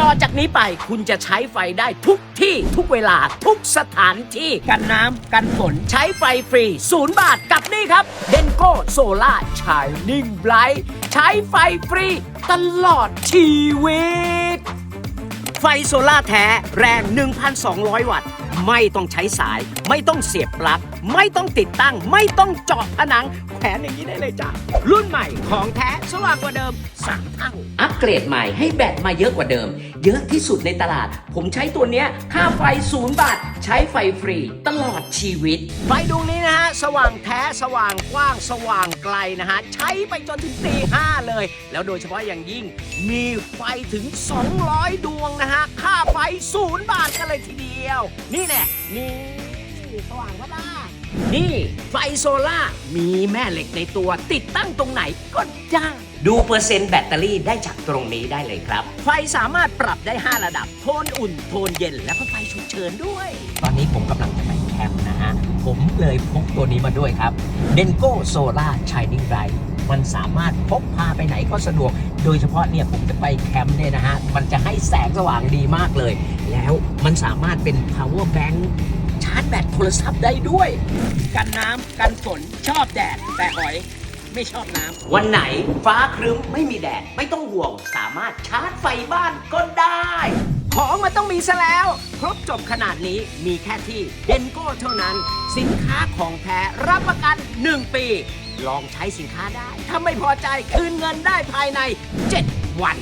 ต่อจากนี้ไปคุณจะใช้ไฟได้ทุกที่ทุกเวลาทุกสถานที่กันน้ำกันฝนใช้ไฟฟรีศูนย์บาทกับนี่ครับเดนโก้โซล่าชายนิ่งไบรท์ใช้ไฟฟรีตลอดชีวิต ไฟโซล่าแท้แรง 1,200 วัตต์ไม่ต้องใช้สาย ไม่ต้องเสียบปลั๊กไม่ต้องติดตั้ง ไม่ต้องเจาะผนังแขวนอย่างนี้ได้เลยจ้ะรุ่นใหม่ของแท้ สว่างกว่าเดิม3เท่า อัปเกรดใหม่ให้แบตมาเยอะกว่าเดิม เยอะที่สุดในตลาด ผมใช้ตัวเนี้ยค่าไฟศูนย์บาท ใช้ไฟฟรี ตลอดชีวิต ไฟดวงนี้นะฮะ สว่างแท้สว่างกว้างสว่างไกลนะฮะ ใช้ไปจนถึงตีห้าเลย แล้วโดยเฉพาะอย่างยิ่ง มีไฟถึง 200 ดวงนะฮะ ค่าไฟศูนย์บาทกันเลยทีเดียว นี่แน่นี่สว่างพระล่านี่ ไฟโซล่าร์มีแม่เหล็กในตัวติดตั้งตรงไหนก็ได้ ดูเปอร์เซ็นต์แบตเตอรี่ได้จากตรงนี้ได้เลยครับ ไฟสามารถปรับได้ 5 ระดับ โทนอุ่น โทนเย็น แล้วก็ไฟฉุกเฉินด้วย ตอนนี้ผมกำลังจะไปแคมป์นะฮะ ผมเลยพกตัวนี้มาด้วยครับ d e n g o Solar Shining Light มันสามารถพกพาไปไหนก็สะดวก โดยเฉพาะเนี่ยผมจะไปแคมป์เนี่ยนะฮะ มันจะให้แสงสว่างดีมากเลย แล้วมันสามารถเป็น power bank ชาร์จแบตโทรศัพท์ได้ด้วย กันน้ำกันฝนชอบแดดแต่หอย ไม่ชอบน้ำวันไหนฟ้าครึ้มไม่มีแดด ไม่ต้องห่วง สามารถชาร์จไฟบ้านก็ได้ ของมันต้องมีซะแล้ว ครบจบขนาดนี้มีแค่ที่เดนโก้เท่านั้น สินค้าของแท้รับประกัน 1 ปี ลองใช้สินค้าได้ ถ้าไม่พอใจคืนเงินได้ภายใน 7 วัน